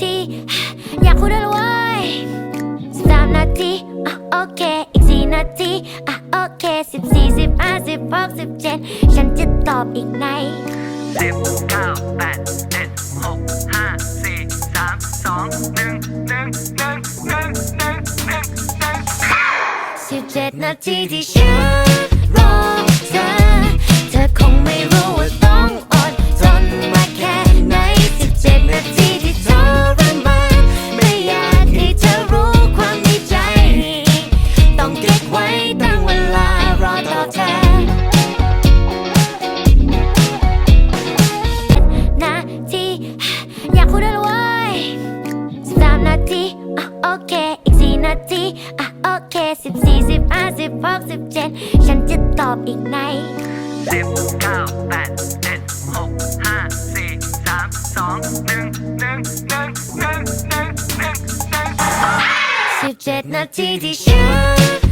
ทีอยากคุยด้วยเลยเว้ยสิบสามนาทีอะโอเค อีกสี่นาทีอะโอเคสิบสี่สิบห้าสิบหกสิบเจ็ดฉันจะตอบอีกในสิบเก้าแปดเจ็ดหกห้าสี่สามสองหนึ่งหนึ่งหนึ่งหนึ่งหนึ่งหนึ่งหนึ่งสิบเจ็ดนาทีที่ฉันรอเธอ นาทีอะโอเคสิบสี่สิบห้าสิบหกสิบเจ็ดฉันจะตอบอีกในสิบเก้าแปดเจ็ดหกห้าสี่สามสองหนึ่งหนึ่งหนึ่งหนึ่งหนึ่งหนึ่งหนึ่งสิบเจ็ดนาทีที่ฉัน